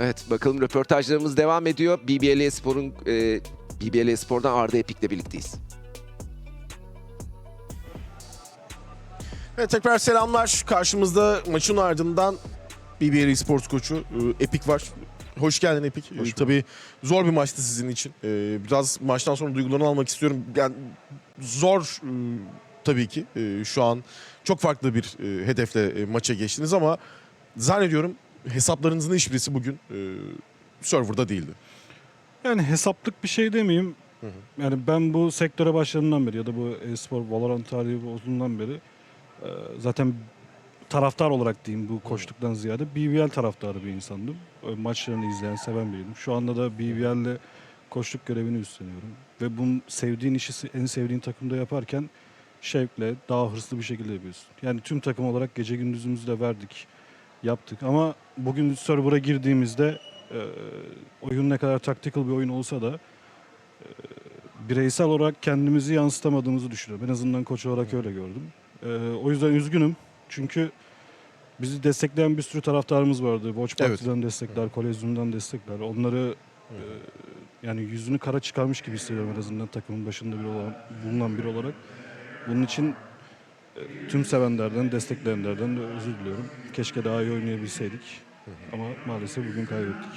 Evet bakalım röportajlarımız devam ediyor. BBL Spor'un e, BBL Spor'dan Arda Epik'le birlikteyiz. Evet tekrar selamlar. Karşımızda maçın ardından BBL Esports koçu e, Epik var. Hoş geldin Epik. E, tabii zor bir maçtı sizin için. E, biraz maçtan sonra duygularını almak istiyorum. Yani zor e, tabii ki. E, şu an çok farklı bir e, hedefle e, maça geçtiniz ama zannediyorum hesaplarınızın hiçbirisi bugün e, serverda değildi. Yani hesaplık bir şey demeyeyim. Hı hı. Yani ben bu sektöre başladığımdan beri ya da bu e-spor Valorant tarihi olduğundan beri e, zaten taraftar olarak diyeyim bu koçluktan ziyade BBL taraftarı bir insandım. E, Maçlarını izleyen, seven biriydim. Şu anda da BBL'le koçluk görevini üstleniyorum. Ve bunu sevdiğin işi en sevdiğin takımda yaparken şevkle, daha hırslı bir şekilde yapıyorsun. Yani tüm takım olarak gece gündüzümüzü de verdik, yaptık. Ama bugün server'a girdiğimizde e, oyun ne kadar tactical bir oyun olsa da e, bireysel olarak kendimizi yansıtamadığımızı düşünüyorum. En azından koç olarak öyle gördüm. E, o yüzden üzgünüm. Çünkü bizi destekleyen bir sürü taraftarımız vardı. Watch Evet. Party'den destekler, Kolezyum'dan destekler. Onları e, yani yüzünü kara çıkarmış gibi hissediyorum en azından takımın başında bir olan, bulunan biri olarak. Bunun için tüm sevenlerden, destekleyenlerden de özür diliyorum. Keşke daha iyi oynayabilseydik. Ama maalesef bugün kaybettik.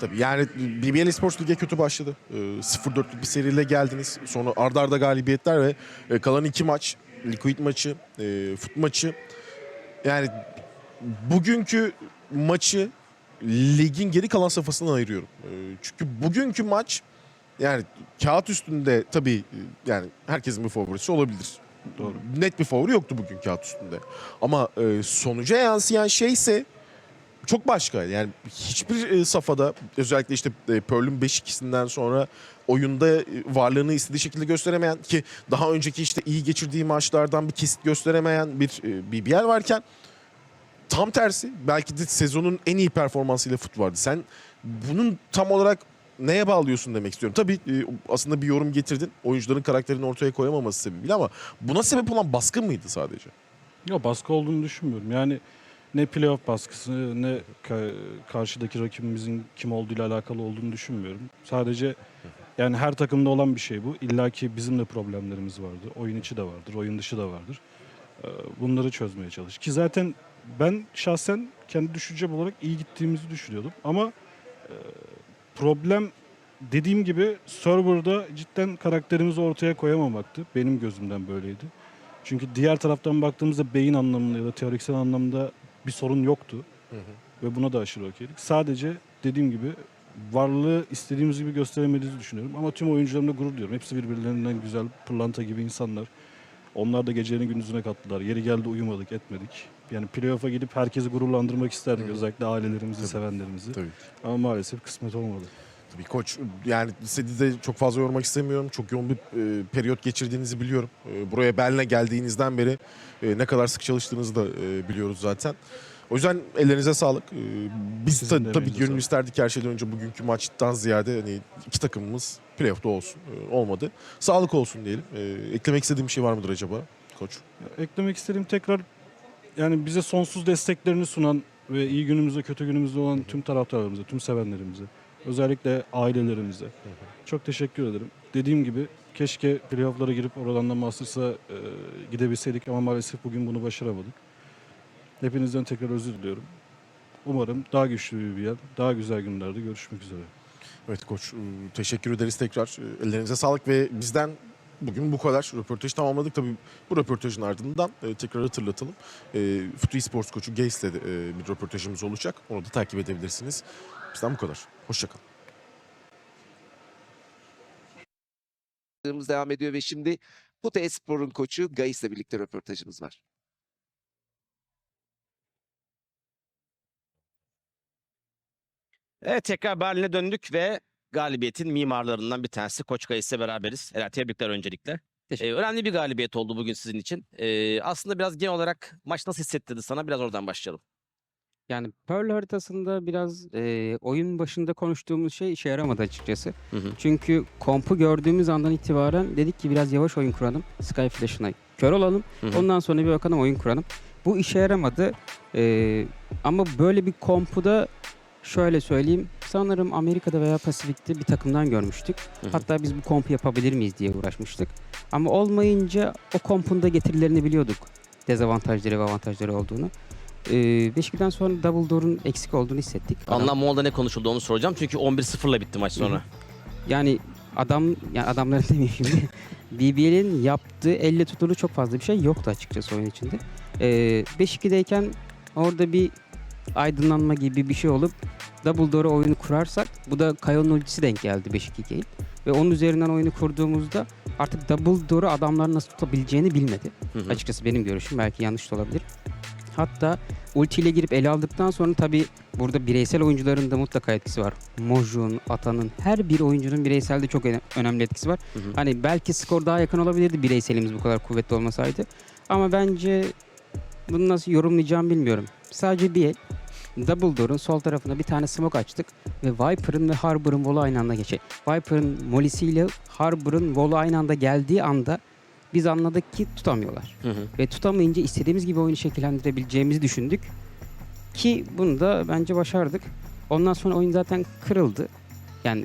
Tabii yani BBL Esports Lig'e kötü başladı. Ee, 0-4'lük bir seriyle geldiniz. Sonra ardarda arda galibiyetler ve e, kalan iki maç, Liquid maçı, e, fut maçı. Yani bugünkü maçı ligin geri kalan safhasından ayırıyorum. E, çünkü bugünkü maç yani kağıt üstünde tabii e, yani herkesin bir favorisi olabilir. Doğru. Net bir favori yoktu bugün kağıt üstünde. Ama e, sonuca yansıyan şey ise çok başka. Yani hiçbir e, safhada özellikle işte e, Pearl'ün 5-2'sinden sonra oyunda e, varlığını istediği şekilde gösteremeyen ki daha önceki işte iyi geçirdiği maçlardan bir kesit gösteremeyen bir e, BBL varken tam tersi belki de sezonun en iyi performansıyla fut vardı. Sen bunun tam olarak neye bağlıyorsun demek istiyorum. Tabii e, aslında bir yorum getirdin. Oyuncuların karakterini ortaya koyamaması sebebiyle ama buna sebep olan baskı mıydı sadece? Yok baskı olduğunu düşünmüyorum. Yani ne playoff baskısı ne ka- karşıdaki rakibimizin kim olduğuyla alakalı olduğunu düşünmüyorum. Sadece yani her takımda olan bir şey bu. İlla ki bizim de problemlerimiz vardı. Oyun içi de vardır, oyun dışı da vardır. Ee, Bunları çözmeye çalış. Ki zaten ben şahsen kendi düşüncem olarak iyi gittiğimizi düşünüyordum. Ama e, problem dediğim gibi serverda cidden karakterimizi ortaya koyamamaktı. Benim gözümden böyleydi. Çünkü diğer taraftan baktığımızda beyin anlamında ya da teoriksel anlamda bir sorun yoktu. Ve buna da aşırı okeydik. Sadece dediğim gibi varlığı istediğimiz gibi gösteremediğimizi düşünüyorum. Ama tüm oyuncularımla gurur duyuyorum. Hepsi birbirlerinden güzel, pırlanta gibi insanlar. Onlar da gecenin gündüzüne kattılar. Yeri geldi uyumadık, etmedik. Yani playoff'a gidip herkesi gururlandırmak isterdik. Hı. Özellikle ailelerimizi, Tabii. sevenlerimizi. Tabii. Ama maalesef kısmet olmadı. Tabii koç yani sizi de çok fazla yormak istemiyorum. Çok yoğun bir e, periyot geçirdiğinizi biliyorum. E, buraya Berlin'e geldiğinizden beri e, ne kadar sık çalıştığınızı da e, biliyoruz zaten. O yüzden ellerinize sağlık. E, biz Sizin ta- tabii gönül isterdik her şeyden önce bugünkü maçtan ziyade hani iki takımımız playoff'ta olsun. E, olmadı. Sağlık olsun diyelim. E, eklemek istediğim bir şey var mıdır acaba koç? Ya, eklemek istediğim tekrar yani bize sonsuz desteklerini sunan ve iyi günümüzde kötü günümüzde olan tüm taraftarlarımıza, tüm sevenlerimize, özellikle ailelerimize çok teşekkür ederim. Dediğim gibi keşke playoff'lara girip oradan da Masters'a e, gidebilseydik ama maalesef bugün bunu başaramadık. Hepinizden tekrar özür diliyorum. Umarım daha güçlü bir yer, daha güzel günlerde görüşmek üzere. Evet koç e, teşekkür ederiz tekrar. Ellerinize sağlık ve bizden bugün bu kadar. Röportajı tamamladık. Tabii bu röportajın ardından e, tekrar hatırlatalım. E, Futu Sports koçu Gays'le de e, bir röportajımız olacak. Onu da takip edebilirsiniz. Bizden bu kadar. Hoşçakalın. Devam ediyor ve şimdi Kutu Espor'un koçu Gayis'le birlikte röportajımız var. Evet tekrar Berlin'e döndük ve galibiyetin mimarlarından bir tanesi Koç Kayıs'la beraberiz. Helal tebrikler öncelikle. Ee, önemli bir galibiyet oldu bugün sizin için. Ee, aslında biraz genel olarak maç nasıl hissettirdi sana? Biraz oradan başlayalım. Yani Pearl haritasında biraz e, oyun başında konuştuğumuz şey işe yaramadı açıkçası. Hı hı. Çünkü kompu gördüğümüz andan itibaren dedik ki biraz yavaş oyun kuralım. Sky Flash'ına kör olalım. Hı hı. Ondan sonra bir bakalım oyun kuralım. Bu işe yaramadı. E, ama böyle bir kompu da Şöyle söyleyeyim. Sanırım Amerika'da veya Pasifik'te bir takımdan görmüştük. Hı hı. Hatta biz bu kompu yapabilir miyiz diye uğraşmıştık. Ama olmayınca o kompun da getirilerini biliyorduk. Dezavantajları ve avantajları olduğunu. Ee, 5-2'den sonra Double Door'un eksik olduğunu hissettik. Anlam Moğol'da ne konuşuldu onu soracağım. Çünkü 11-0'la bitti maç sonra. Yani adam yani adamların demeyeyim şimdi. BBL'in yaptığı elle tutulu çok fazla bir şey yoktu açıkçası oyun içinde. Ee, 5-2'deyken orada bir aydınlanma gibi bir şey olup Double Door'a oyunu kurarsak bu da Kayo'nun ultisi denk geldi 5-2 game. Ve onun üzerinden oyunu kurduğumuzda artık Double Door'u adamlar nasıl tutabileceğini bilmedi. Hı hı. Açıkçası benim görüşüm belki yanlış da olabilir. Hatta ultiyle girip ele aldıktan sonra tabii burada bireysel oyuncuların da mutlaka etkisi var. Mojun, Atan'ın her bir oyuncunun bireyselde çok öne- önemli etkisi var. Hı hı. Hani belki skor daha yakın olabilirdi bireyselimiz bu kadar kuvvetli olmasaydı. Ama bence bunu nasıl yorumlayacağımı bilmiyorum. Sadece bir el. Double Door'un sol tarafına bir tane smoke açtık ve Viper'ın ve Harbor'ın volu aynı anda geçe. Viper'ın molisiyle Harbor'ın volu aynı anda geldiği anda biz anladık ki tutamıyorlar. Hı hı. Ve tutamayınca istediğimiz gibi oyunu şekillendirebileceğimizi düşündük. Ki bunu da bence başardık. Ondan sonra oyun zaten kırıldı. Yani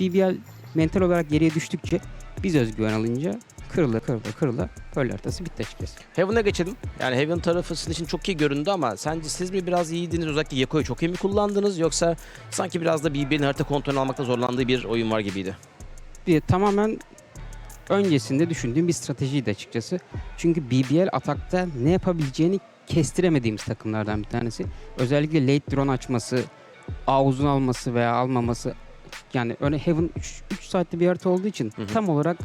BBL mental olarak geriye düştükçe biz özgüven alınca kırıla kırıla kırıla Pearl haritası bitti açıkçası. Heaven'a geçelim. Yani Heaven tarafı sizin için çok iyi göründü ama sence siz mi biraz iyiydiniz? Özellikle Yako'yu çok iyi mi kullandınız? Yoksa sanki biraz da BBL'in harita kontrolünü almakta zorlandığı bir oyun var gibiydi. Bir tamamen öncesinde düşündüğüm bir stratejiydi açıkçası. Çünkü BBL atakta ne yapabileceğini kestiremediğimiz takımlardan bir tanesi. Özellikle late drone açması, A uzun alması veya almaması yani öyle Heaven 3 saatte bir harita olduğu için Hı hı. tam olarak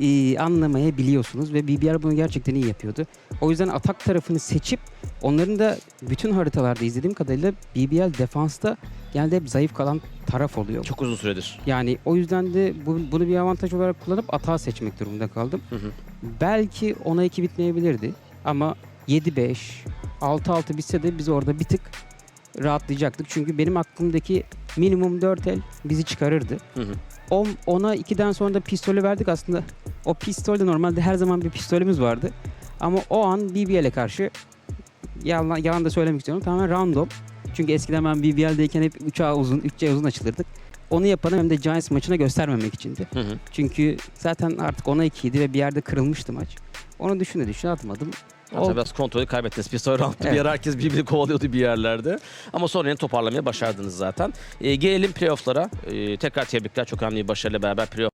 e, anlamayabiliyorsunuz ve BBR bunu gerçekten iyi yapıyordu. O yüzden atak tarafını seçip onların da bütün haritalarda izlediğim kadarıyla BBL defansta genelde hep zayıf kalan taraf oluyor. Çok uzun süredir. Yani o yüzden de bu, bunu bir avantaj olarak kullanıp atağı seçmek durumunda kaldım. Hı hı. Belki 10'a 2 bitmeyebilirdi ama 7-5, 6-6 bitse de biz orada bir tık rahatlayacaktık. Çünkü benim aklımdaki minimum 4 el bizi çıkarırdı. Hı hı. 10 10'a 2'den sonra da pistolü verdik aslında. O pistolde normalde her zaman bir pistolümüz vardı. Ama o an BBL'e karşı yalan, yalan da söylemek istiyorum tamamen random. Çünkü eskiden ben BBL'deyken hep 3A uzun, 3C uzun açılırdık. Onu yapanı hem de Giants maçına göstermemek içindi. Hı hı. Çünkü zaten artık ona 2 idi ve bir yerde kırılmıştı maç. Onu düşüne düşüne atmadım. Hatta O- biraz kontrolü kaybettiniz. Pistol round'da bir Evet. yer herkes birbirini kovalıyordu bir yerlerde. Ama sonra yine toparlamaya başardınız zaten. Ee, gelelim playoff'lara. Ee, tekrar tebrikler. Çok önemli bir başarıyla beraber playoff